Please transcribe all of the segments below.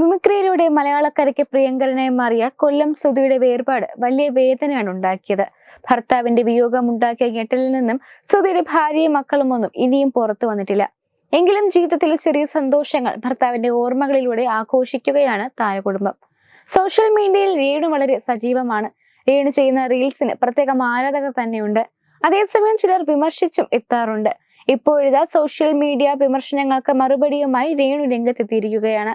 മിമിക്രിയിലൂടെ മലയാളക്കരയ്ക്ക് പ്രിയങ്കരനായി മാറിയ കൊല്ലം സുധിയുടെ വേർപാട് വലിയ വേദനയാണ് ഉണ്ടാക്കിയത്. ഭർത്താവിന്റെ വിയോഗം ഉണ്ടാക്കിയ ഞെട്ടലിൽ നിന്നും സുധിയുടെ ഭാര്യയും മക്കളും ഒന്നും ഇനിയും പുറത്തു വന്നിട്ടില്ല. എങ്കിലും ജീവിതത്തിലെ ചെറിയ സന്തോഷങ്ങൾ ഭർത്താവിന്റെ ഓർമ്മകളിലൂടെ ആഘോഷിക്കുകയാണ് താരകുടുംബം. സോഷ്യൽ മീഡിയയിൽ രേണു വളരെ സജീവമാണ്. രേണു ചെയ്യുന്ന റീൽസിന് പ്രത്യേകം ആരാധകർ തന്നെയുണ്ട്. അതേസമയം ചിലർ വിമർശിച്ചും എത്താറുണ്ട്. ഇപ്പോഴിതാ സോഷ്യൽ മീഡിയ വിമർശനങ്ങൾക്ക് മറുപടിയുമായി രേണു രംഗത്തെത്തിയിരിക്കുകയാണ്.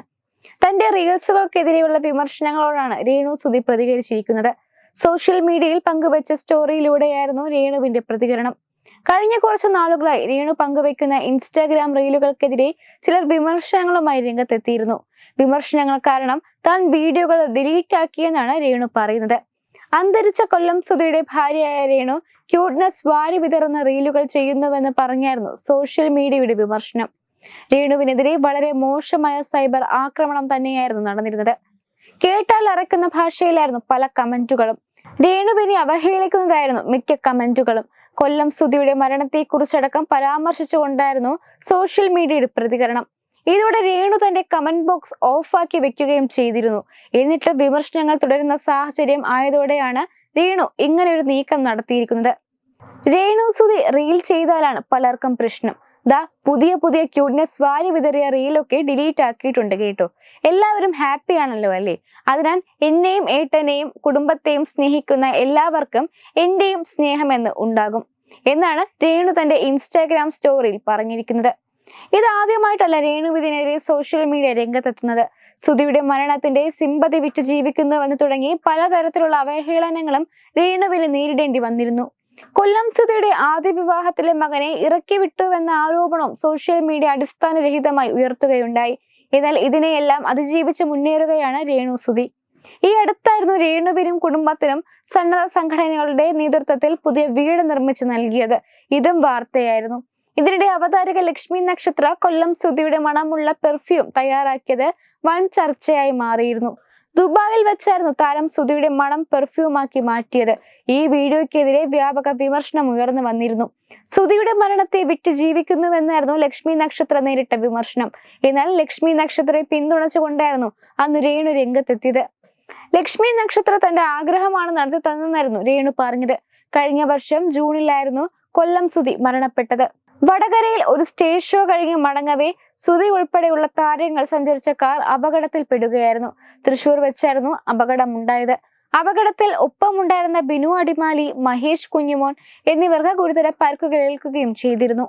തന്റെ റീൽസുകൾക്കെതിരെയുള്ള വിമർശനങ്ങളോടാണ് രേണു സുധി പ്രതികരിച്ചിരിക്കുന്നത്. സോഷ്യൽ മീഡിയയിൽ പങ്കുവച്ച സ്റ്റോറിയിലൂടെയായിരുന്നു രേണുവിന്റെ പ്രതികരണം. കഴിഞ്ഞ കുറച്ച് നാളുകളായി രേണു പങ്കുവയ്ക്കുന്ന ഇൻസ്റ്റാഗ്രാം റീലുകൾക്കെതിരെ ചിലർ വിമർശനങ്ങളുമായി രംഗത്തെത്തിയിരുന്നു. വിമർശനങ്ങൾ കാരണം താൻ വീഡിയോകൾ ഡിലീറ്റ് ആക്കിയെന്നാണ് രേണു പറയുന്നത്. അന്തരിച്ച കൊല്ലം സുധിയുടെ ഭാര്യയായ രേണു ക്യൂട്ട്നെസ് വാരി വിതറുന്ന റീലുകൾ ചെയ്യുന്നുവെന്ന് പറഞ്ഞായിരുന്നു സോഷ്യൽ മീഡിയയുടെ വിമർശനം. രേണുവിനെതിരെ വളരെ മോശമായ സൈബർ ആക്രമണം തന്നെയായിരുന്നു നടന്നിരുന്നത്. കേട്ടാൽ അറക്കുന്ന ഭാഷയിലായിരുന്നു പല കമന്റുകളും. രേണുവിനെ അവഹേളിക്കുന്നതായിരുന്നു മിക്ക കമന്റുകളും. കൊല്ലം സുധിയുടെ മരണത്തെക്കുറിച്ചടക്കം പരാമർശിച്ചുകൊണ്ടായിരുന്നു സോഷ്യൽ മീഡിയയുടെ പ്രതികരണം. ഇതോടെ രേണു തന്റെ കമന്റ് ബോക്സ് ഓഫാക്കി വെക്കുകയും ചെയ്തിരുന്നു. എന്നിട്ട് വിമർശനങ്ങൾ തുടരുന്ന സാഹചര്യം ആയതോടെയാണ് രേണു ഇങ്ങനെ ഒരു നീക്കം നടത്തിയിരിക്കുന്നത്. രേണു സുധി റീൽ ചെയ്താലാണ് പലർക്കും പ്രശ്നം. ദാ പുതിയ പുതിയ ക്യൂട്ട്നെസ് വാരി വിതറിയ റീലൊക്കെ ഡിലീറ്റ് ആക്കിയിട്ടുണ്ട് കേട്ടോ. എല്ലാവരും ഹാപ്പി ആണല്ലോ അല്ലേ? അതിനാൽ എന്നെയും ഏട്ടനെയും കുടുംബത്തെയും സ്നേഹിക്കുന്ന എല്ലാവർക്കും എന്റെയും സ്നേഹമെന്ന് ഉണ്ടാകും എന്നാണ് രേണു തന്റെ ഇൻസ്റ്റാഗ്രാം സ്റ്റോറിയിൽ പറഞ്ഞിരിക്കുന്നത്. ഇത് ആദ്യമായിട്ടല്ല രേണുവിനെതിരെ സോഷ്യൽ മീഡിയ രംഗത്തെത്തുന്നത്. സുധിയുടെ മരണത്തിന്റെ സിമ്പതി വിറ്റ് ജീവിക്കുന്നുവെന്ന് തുടങ്ങി പലതരത്തിലുള്ള അവഹേളനങ്ങളും രേണുവിന് നേരിടേണ്ടി വന്നിരുന്നു. കൊല്ലം സുധയുടെ ആദ്യ വിവാഹത്തിലെ മകനെ ഇറക്കി വിട്ടുവെന്ന ആരോപണം സോഷ്യൽ മീഡിയ അടിസ്ഥാനരഹിതമായി ഉയർത്തുകയുണ്ടായി. എന്നാൽ ഇതിനെയെല്ലാം അതിജീവിച്ച് മുന്നേറുകയാണ് രേണു സുധി. ഈ അടുത്തായിരുന്നു രേണുവിനും കുടുംബത്തിനും സന്നദ്ധ സംഘടനകളുടെ നേതൃത്വത്തിൽ പുതിയ വീട് നിർമ്മിച്ചു നൽകിയത്. ഇതും വാർത്തയായിരുന്നു. ഇതിനിടെ അവതാരക ലക്ഷ്മി നക്ഷത്ര കൊല്ലം സുധിയുടെ മണമുള്ള പെർഫ്യൂം തയ്യാറാക്കിയത് വൻ ചർച്ചയായി മാറിയിരുന്നു. ദുബായിൽ വെച്ചായിരുന്നു താരം സുധിയുടെ മണം പെർഫ്യൂമാക്കി മാറ്റിയത്. ഈ വീഡിയോയ്ക്കെതിരെ വ്യാപക വിമർശനം ഉയർന്നു വന്നിരുന്നു. സുധിയുടെ മരണത്തെ വിട്ട് ജീവിക്കുന്നുവെന്നായിരുന്നു ലക്ഷ്മി നക്ഷത്ര നേരിട്ട വിമർശനം. എന്നാൽ ലക്ഷ്മി നക്ഷത്രയെ പിന്തുണച്ചുകൊണ്ടായിരുന്നു അന്ന് രേണു രംഗത്തെത്തിയത്. ലക്ഷ്മി നക്ഷത്ര തന്റെ ആഗ്രഹമാണ് നടത്തി തന്നെന്നായിരുന്നു രേണു പറഞ്ഞത്. കഴിഞ്ഞ വർഷം ജൂണിലായിരുന്നു കൊല്ലം സുധി മരണപ്പെട്ടത്. വടകരയിൽ ഒരു സ്റ്റേജ് ഷോ കഴിഞ്ഞ് മടങ്ങവേ സുതി ഉൾപ്പെടെയുള്ള താരങ്ങൾ സഞ്ചരിച്ച കാർ അപകടത്തിൽപ്പെടുകയായിരുന്നു തൃശൂർ വെച്ചായിരുന്നു അപകടമുണ്ടായത്. അപകടത്തിൽ ഒപ്പമുണ്ടായിരുന്ന ബിനു അടിമാലി മഹേഷ് കുഞ്ഞുമോൻ എന്നിവർക്ക് ഗുരുതര പരിക്കുകൾ ഏൽക്കുകയും ചെയ്തിരുന്നു.